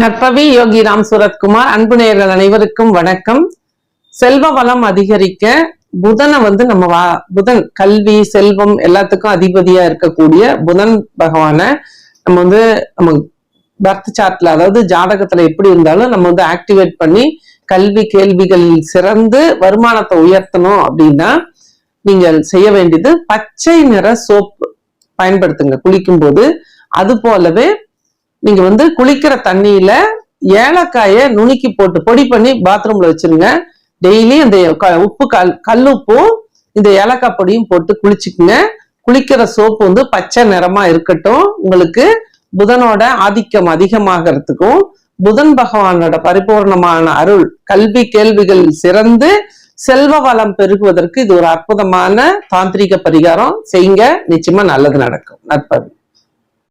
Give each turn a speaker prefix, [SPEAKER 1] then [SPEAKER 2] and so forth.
[SPEAKER 1] நற்பவி யோகி ராம் சூரத்குமார் அன்பு நேயர்கள் அனைவருக்கும் வணக்கம். செல்வ வளம் அதிகரிக்க புதனை வந்து நம்ம வா புதன் கல்வி செல்வம் எல்லாத்துக்கும் அதிபதியா இருக்கக்கூடிய புதன் பகவானை நம்ம வந்து நம்ம பர்த் சார்ட்ல அதாவது ஜாதகத்துல எப்படி இருந்தாலும் நம்ம வந்து ஆக்டிவேட் பண்ணி கல்வி கேள்விகளில் சிறந்து வருமானத்தை உயர்த்தணும் அப்படின்னா நீங்கள் செய்ய வேண்டியது பச்சை நிற சோப்பு பயன்படுத்துங்க. குளிக்கும் போது அது போலவே நீங்க வந்து குளிக்கிற தண்ணியில ஏலக்காயை நுணுக்கி போட்டு பொடி பண்ணி பாத்ரூம்ல வச்சிருங்க. டெய்லி அந்த க- உப்பு கல் கல்லுப்பும் இந்த ஏலக்காய் பொடியும் போட்டு குளிச்சுக்குங்க. குளிக்கிற சோப்பு வந்து பச்சை நிறமா இருக்கட்டும். உங்களுக்கு புதனோட ஆதிக்கம் அதிகமாகறதுக்கும் புதன் பகவானோட பரிபூர்ணமான அருள் கல்வி கேள்விகள் சிறந்து செல்வ வளம் பெருகுவதற்கு இது ஒரு அற்புதமான தாந்திரிக பரிகாரம். செய்யுங்க நிச்சயமா நல்லது நடக்கும். நற்பது